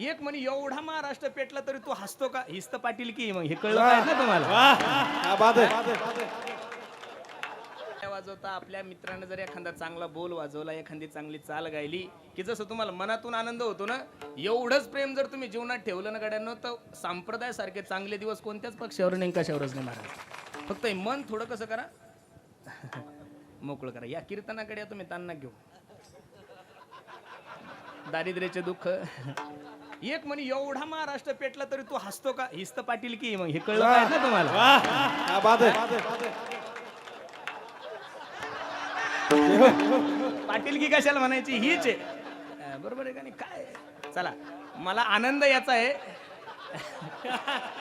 एक म्हणे एवढा महाराष्ट्र पेटला तरी तू हसतो का? हिस्त पाटील की मग हे कळलं पाहिजे ना तुम्हाला? वाजवता आपल्या मित्रानं जर एखादा चांगला बोल वाजवला एखादी चांगली चाल गायली की जसं तुम्हाला मनातून आनंद होतो ना एवढंच प्रेम जर तुम्ही जीवनात ठेवलं ना गाड्यांना तर संप्रदाय सारखे चांगले दिवस कोणत्याच पक्षावर नाही कशावरच नाही महाराज फक्त हे मन थोडं कसं करा? मोकळं करा. या कीर्तनाकडे या तुम्ही तान्ना घेऊ दारिद्र्याचे दुःख. एक म्हणे एवढा महाराष्ट्र पेटला तरी तू हसतो का? हिस्त पाटील की मग हे कळलं पाहिजे ना तुम्हाला. है पाटील की कशाला म्हणायची? हीच आहे. अं, बरोबर आहे का नाही? काय? आहे? चला मला आनंद याचा आहे.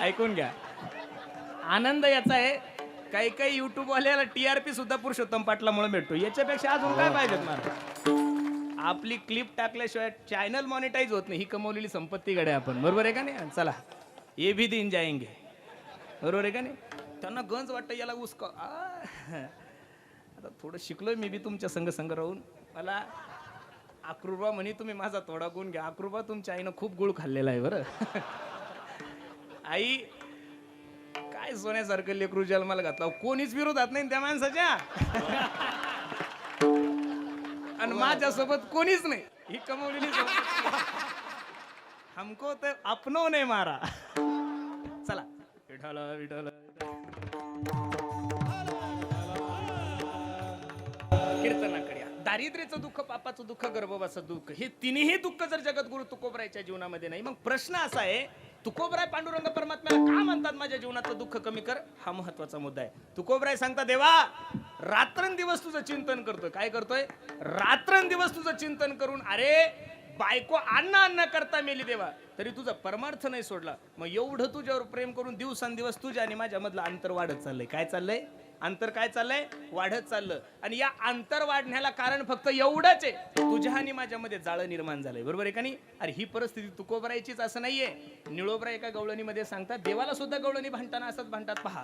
ऐकून घ्या. आनंद याचा आहे. काही काही युट्यूब वाल्याला टीआरपी सुद्धा पुरुषोत्तम पाटलामुळे भेटतो. याच्यापेक्षा अजून काय पाहिजे मला? आपली क्लिप टाकल्याशिवाय चॅनल मॉनिटाईज होत नाही. ही कमवलेली संपत्ती गड्या आपण. बरोबर आहे का नाही? चला. ये भी दिन जायंगे. बरोबर आहे का नाही? त्यांना गंज वाटतं याला उसक आ. आता थोडं शिकलोय मी बी तुमच्या संग संग राहून. मला आकृबा म्हणे तुम्ही माझा थोडा गुण घ्या. आकृबा तुमच्या आईनं खूप गुळ खाल्लेला आहे बरं. आई काय सोन्यासारखं लेकरू जन्माला घातला? कोणीच विरोधात नाही त्या माणसाच्या? आणि माझ्यासोबत कोणीच नाही ही कमवलेली. हमको तर अपनो नाही मारा चला विठाला विठाला कीर्तनाकडे. दारिद्र्याचं दुःख पापाचं दुःख गर्भवाचं दुःख हे तिन्ही दुःख जर जगद्गुरु तुकोबरायच्या जीवनामध्ये नाही मग प्रश्न असा आहे तुकोबराय पांडुरंग परमात्म्याला का म्हणतात माझ्या जीवनातलं दुःख कमी कर? हा महत्त्वाचा मुद्दा आहे. तुकोबराय सांगता देवा रात्रंदिवस तुझं चिंतन करतोय. काय करतोय? रात्रंदिवस तुझं चिंतन करून अरे बायको अन्न अन्न करता मेली देवा. तरी तुझा परमार्थ नाही सोडला. मग एवढं तुझ्यावर प्रेम करून दिवसांदिवस तुझ्या आणि माझ्यामधलं अंतर वाढत चाललंय. काय चाललंय? अंतर काय चाललंय? वाढत चाललं. आणि या अंतर वाढण्याला कारण फक्त एवढंच आहे. तुझ्या आणि माझ्यामध्ये जाळं निर्माण झालंय. बरोबर आहे का नाही? अरे ही परिस्थिती तुकोबरायचीच असं नाहीये. निळोबरा एका गवळणीमध्ये सांगतात देवाला सुद्धा गवळणी भांडताना असंच भांडतात. पहा.